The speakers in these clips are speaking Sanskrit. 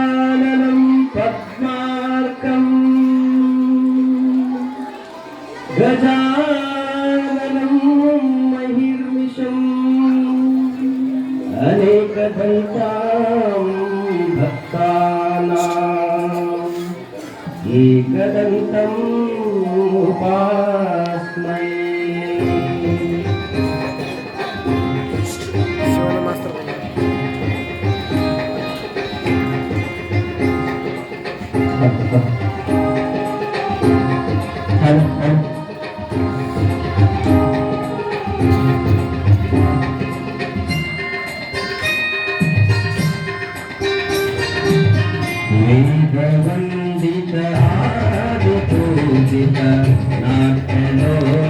कपालनं पद्मार्कम् गजाननं महिर्मिषम् अनेकदन्तां भक्तानाम् भक्ताना उपास्मये वेदवन्दित आदिपूजित नाट्यलो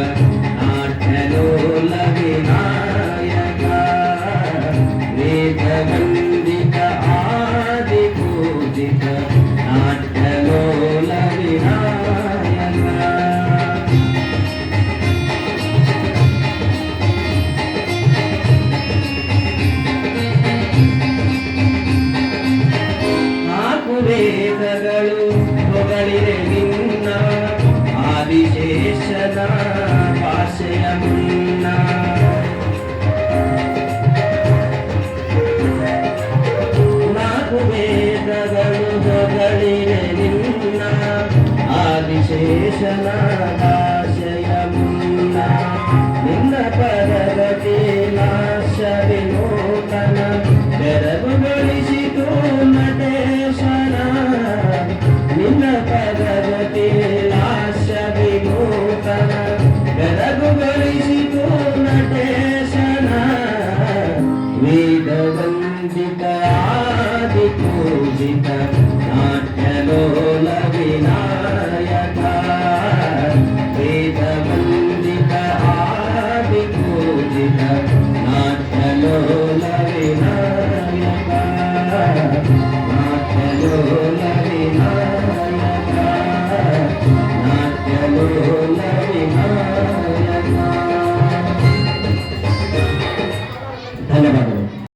ಜಗಗಳು ಜೊಗಳಿರೆ ನಿನ್ನ ಆದಿಶೇಷನಾದ